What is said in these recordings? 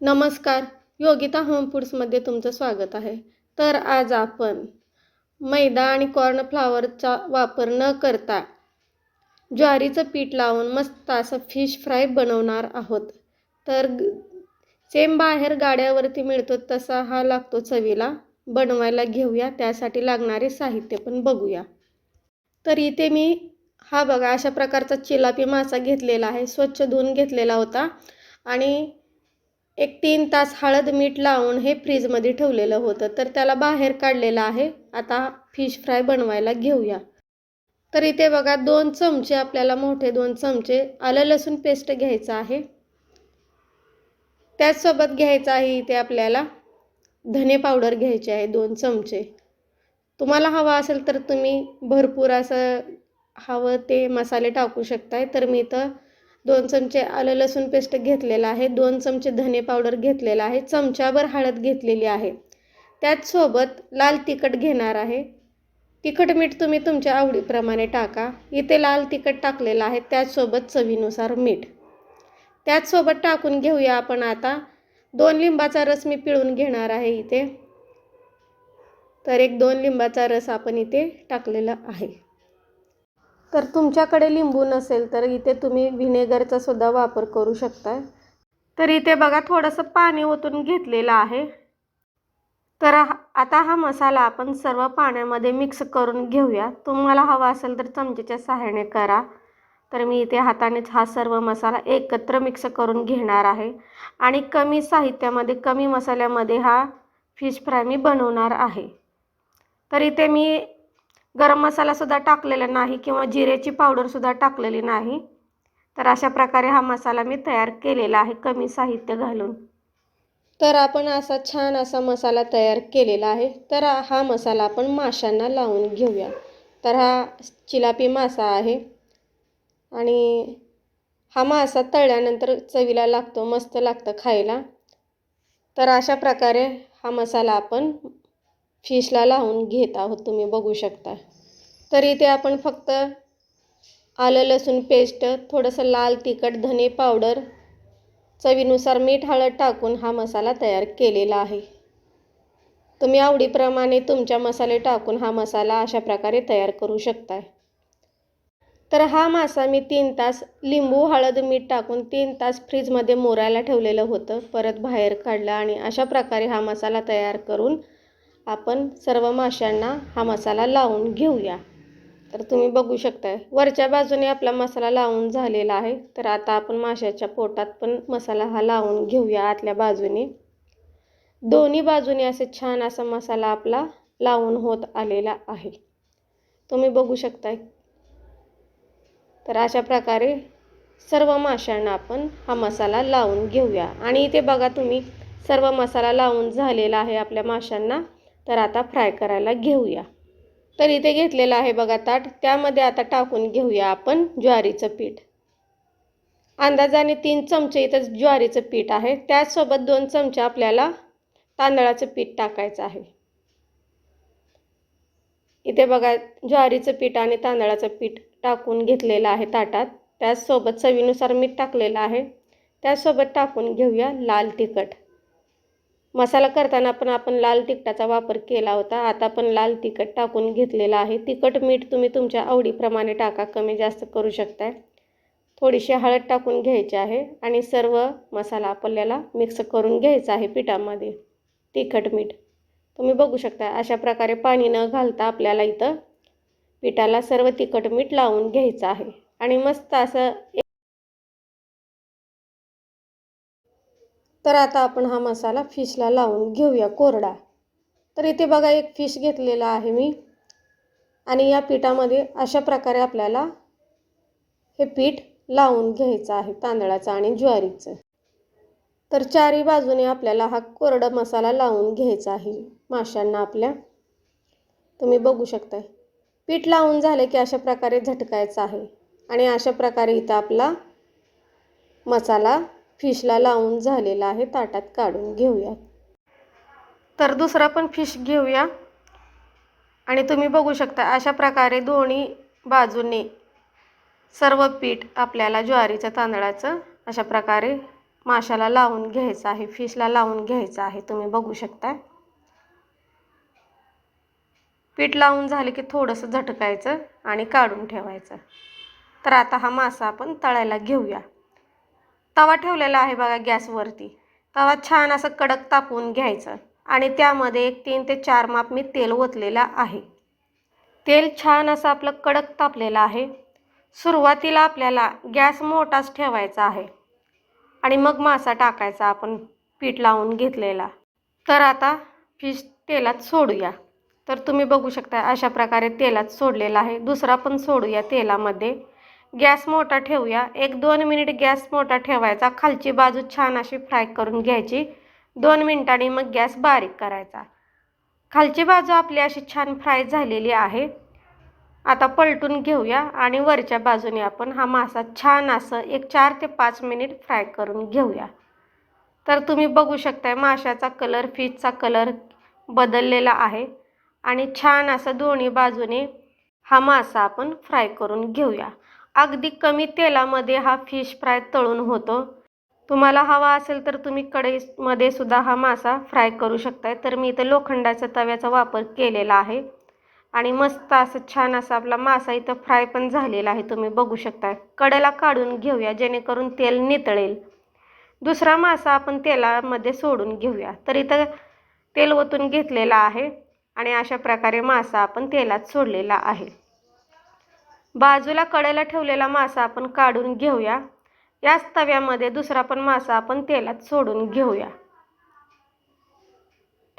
नमस्कार. योगिता होम फूड्समध्ये तुमचं स्वागत आहे. तर आज आपण मैदा आणि कॉर्नफ्लावरचा वापर न करता ज्वारीचं पीठ लावून मस्त असं फिश फ्राय बनवणार आहोत. तर सेम बाहेर गाड्यावरती मिळतो तसा हा लागतो चवीला. बनवायला घेऊया. त्यासाठी लागणारे साहित्य पण बघूया. तर इथे मी हा बघा अशा प्रकारचा चिलापी मासा घेतलेला आहे. स्वच्छ धुवून घेतलेला होता. आणि एक तीन तास हळद मीठ लावून हे फ्रीजमध्ये ठेवलेलं होतं. तर त्याला बाहेर काढलेलं आहे. आता फिश फ्राय बनवायला घेऊया. तर इथे बघा दोन चमचे आपल्याला मोठे दोन चमचे आलं लसूण पेस्ट घ्यायचं आहे. त्याचसोबत घ्यायचं आहे इथे आपल्याला धने पावडर घ्यायचे आहे दोन चमचे. तुम्हाला हवा असेल तर तुम्ही भरपूर असं हवं ते मसाले टाकू शकताय. तर मी इथं दोन चमचे आलं लसूण पेस्ट घेतलेलं आहे दोन चमचे धने पावडर घेतलेला आहे चमच्याभर हळद घेतलेली आहे. त्याचसोबत लाल तिखट घेणार आहे. तिखट मीठ तुम्ही तुमच्या आवडीप्रमाणे टाका. इथे लाल तिखट टाकलेलं आहे त्याचसोबत चवीनुसार मीठ. त्याचसोबत टाकून घेऊया आपण आता. दोन लिंबाचा रस मी पिळून घेणार आहे इथे. तर एक दोन लिंबाचा रस आपण इथे टाकलेला आहे. तर तुमच्याकडे लिंबू नसेल तर इथे तुम्ही व्हिनेगरचा सुद्धा वापर करू शकता तर इथे बघा थोडंसं पाणी ओतून घेतलेलं आहे. तर हा- आता हा मसाला आपण सर्व पाण्यामध्ये मिक्स करून घेऊया. तुम्हाला हवा असेल तर चमचेच्या सहाय्याने करा. तर मी इथे हातानेच हा सर्व मसाला एकत्र मिक्स करून घेणार आहे. आणि कमी साहित्यामध्ये कमी मसाल्यामध्ये हा फिश फ्राय मी बनवणार आहे. तर इथे मी गरम मसालासुद्धा टाकलेला नाही किंवा जिऱ्याची पावडरसुद्धा टाकलेली नाही. तर अशा प्रकारे हा मसाला मी तयार केलेला आहे कमी साहित्य घालून. तर आपण असा छान असा मसाला तयार केलेला आहे. तर हा मसाला आपण माशांना लावून घेऊया. तर हा चिलापी मासा आहे. आणि हा मासा तळल्यानंतर चवीला लागतो मस्त लागतं खायला. तर अशा प्रकारे हा मसाला आपण फिशला लावून घेत आहोत तुम्ही बघू शकता. तर इथे आपण फक्त आलं लसूण पेस्ट थोडंसं लाल तिखट धने पावडर चवीनुसार मीठ हळद टाकून हा मसाला तयार केलेला आहे. तुम्ही आवडीप्रमाणे तुमच्या मसाले टाकून हा मसाला अशा प्रकारे तयार करू शकताय. तर हा मासा मी तीन तास लिंबू हळद मीठ टाकून तीन तास फ्रीजमध्ये मोरायला ठेवलेलं होतं. परत बाहेर काढलं आणि अशा प्रकारे हा मसाला तयार करून आपण सर्व माशांना हा मसाला लावून घेऊया. तर तुम्ही बघू शकताय वरच्या बाजूने आपला मसाला लावून झालेला आहे. तर आता आपण माशाच्या पोटात पण मसाला हा लावून घेऊया आतल्या बाजूने. दोन्ही बाजूने असे छान असा मसाला आपला लावून होत आलेला आहे. तुम्ही बघू शकताय. तर अशा प्रकारे सर्व माशांना आपण हा मसाला लावून घेऊया. आणि इथे बघा तुम्ही सर्व मसाला लावून झालेला आहे आपल्या माशांना. तर आता फ्राय करायला घेऊया. तर इथे घेतलेलं आहे बघा ताट. त्यामध्ये आता टाकून घेऊया आपण ज्वारीचं पीठ. अंदाजाने तीन चमचे इथं ज्वारीचं पीठ आहे. त्याचसोबत दोन चमचे आपल्याला तांदळाचं पीठ टाकायचं आहे. इथे बघा ज्वारीचं पीठ आणि तांदळाचं पीठ टाकून घेतलेलं आहे ताटात. त्याचसोबत चवीनुसार मीठ टाकलेलं आहे. त्याचसोबत टाकून घेऊया लाल तिखट. मसाला करताना पण आपण लाल तिखटाचा वापर केला होता. आता पण लाल तिखट टाकून घेतलेला आहे. तिखट मीठ तुम्ही तुमच्या आवडीप्रमाणे टाका. कमी जास्त करू शकताय. थोडीशी हळद टाकून घ्यायची आहे आणि सर्व मसाला आपल्याला मिक्स करून घ्यायचा आहे पिठामध्ये. तिखट मीठ तुम्ही बघू शकता अशा प्रकारे पाणी न घालता आपल्याला इथं पिठाला सर्व तिखट मीठ लावून घ्यायचं आहे. आणि मस्त असं तर आता आपण हा मसाला फिशला लावून घेऊया कोरडा. तर इथे बघा एक फिश घेतलेला आहे मी. आणि या पिठामध्ये अशा प्रकारे आपल्याला हे पीठ लावून घ्यायचं आहे तांदळाचं आणि ज्वारीचं. तर चारी बाजूने आपल्याला हा कोरडा मसाला लावून घ्यायचा आहे माशांना आपल्या. तुम्ही बघू शकता पीठ लावून झाले की अशा प्रकारे झटकायचं आहे. आणि अशा प्रकारे इथं आपला मसाला फिशला लावून झालेला आहे ताटात काढून घेऊया. तर दुसरा पण फिश घेऊया. आणि तुम्ही बघू शकता अशा प्रकारे दोन्ही बाजूने सर्व पीठ आपल्याला ज्वारीचं तांदळाचं अशा प्रकारे माशाला लावून घ्यायचं आहे फिशला लावून घ्यायचं आहे तुम्ही बघू शकता. पीठ लावून झाले की थोडंसं झटकायचं आणि काढून ठेवायचं. तर आता हा मासा आपण तळायला घेऊया. तवा ठेवलेला आहे बघा गॅसवरती. तवा छान असं कडक तापवून घ्यायचं आणि त्यामध्ये एक तीन ते चार माप मी तेल ओतलेलं आहे. तेल छान असं आपलं कडक तापलेलं आहे. सुरुवातीला आपल्याला गॅस मोठाच ठेवायचा आहे. आणि मग मासा टाकायचा आपण पीठ लावून घेतलेला. तर आता फिश तेलात सोडूया. तर तुम्ही बघू शकता अशा प्रकारे तेलात सोडलेला आहे. दुसरा पण सोडूया तेलामध्ये. गॅस मोठा ठेवूया. एक दोन मिनिट गॅस मोठा ठेवायचा. खालची बाजू छान अशी फ्राय करून घ्यायची. दोन मिनिटांनी मग गॅस बारीक करायचा. खालची बाजू आपली अशी छान फ्राय झालेली आहे. आता पलटून घेऊया आणि वरच्या बाजूने आपण हा मासा छान असं एक चार ते पाच मिनिट फ्राय करून घेऊया. तर तुम्ही बघू शकताय माशाचा कलर फिशचा कलर बदललेला आहे. आणि छान असं दोन्ही बाजूने हा मासा आपण फ्राय करून घेऊया. अगदी कमी तेलामध्ये हा फिश फ्राय तळून होतो. तुम्हाला हवा असेल तर तुम्ही कढईमध्ये सुद्धा हा मासा फ्राय करू शकताय. तर मी इथं लोखंडाच्या तव्याचा वापर केलेला आहे. आणि मस्त असं छान असा आपला मासा इथं फ्राय पण झालेला आहे. तुम्ही बघू शकता कडेला काढून घेऊया जेणेकरून तेल नितळेल. दुसरा मासा आपण तेलामध्ये सोडून घेऊया. तर इथं तेल ओतून घेतलेला आहे. आणि अशा प्रकारे मासा आपण तेलात सोडलेला आहे. बाजूला कडेला ठेवलेला मासा आपण काढून घेऊया. याच तव्यामध्ये दुसरा पण मासा आपण तेलात सोडून घेऊया.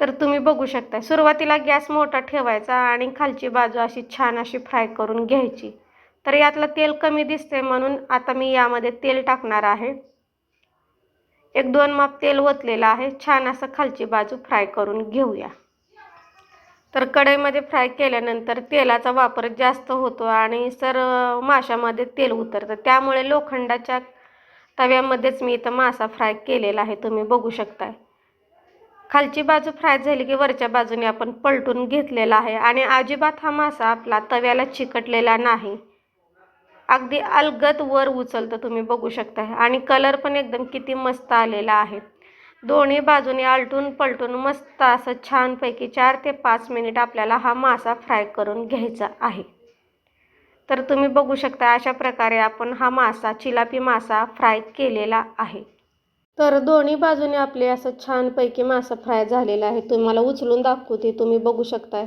तर तुम्ही बघू शकता सुरुवातीला गॅस मोठा ठेवायचा आणि खालची बाजू अशी छान अशी फ्राय करून घ्यायची. तर यातलं तेल कमी दिसते म्हणून आता मी यामध्ये तेल टाकणार आहे. एक दोन माप तेल ओतलेलं आहे छान असं खालची बाजू फ्राय करून घेऊया. तर कढईमध्ये फ्राय केल्यानंतर तेलाचा वापर जास्त होतो आणि सर माशामध्ये तेल उतरतं. त्यामुळे लोखंडाच्या तव्यामध्येच मी इथं मासा फ्राय केलेला आहे. तुम्ही बघू शकताय. खालची बाजू फ्राय झाली की वरच्या बाजूने आपण पलटून घेतलेला आहे आणि अजिबात हा मासा आपला तव्याला चिकटलेला नाही. अगदी अलगद वर उचलतं तुम्ही बघू शकता आणि कलर पण एकदम किती मस्त आलेला आहे. दोन्ही बाजूने आलटून पलटून मस्त असं छानपैकी चार ते पाच मिनिट आपल्याला हा मासा फ्राय करून घ्यायचा आहे. तर तुम्ही बघू शकता अशा प्रकारे आपण हा मासा चिलापी मासा फ्राय केलेला आहे. तर दोन्ही बाजूने आपले असं छानपैकी मासा फ्राय झालेला आहे. तुम्हाला उचलून दाखवते तुम्ही बघू शकताय.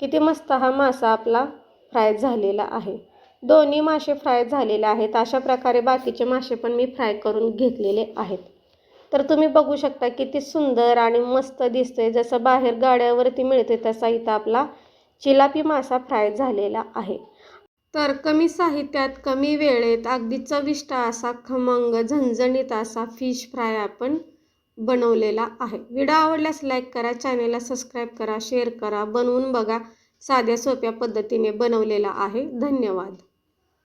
किती मस्त हा मासा आपला फ्राय झालेला आहे. दोन्ही मासे फ्राय झालेले आहेत. अशा प्रकारे बाकीचे मासे पण मी फ्राय करून घेतलेले आहेत. तर तुम्ही बघू शकता किती सुंदर आणि मस्त दिसतोय. जसं बाहेर गाड्यावरती मिळते तसा इथं आपला चिलापी मासा फ्राय झालेला आहे. तर कमी साहित्यात कमी वेळेत अगदी चविष्ट असा खमंग झणझणीत असा फिश फ्राय आपण बनवलेला आहे. व्हिडिओ आवडल्यास लाईक करा चॅनेलला सबस्क्राईब करा शेअर करा. बनवून बघा साध्या सोप्या पद्धतीने बनवलेला आहे. धन्यवाद.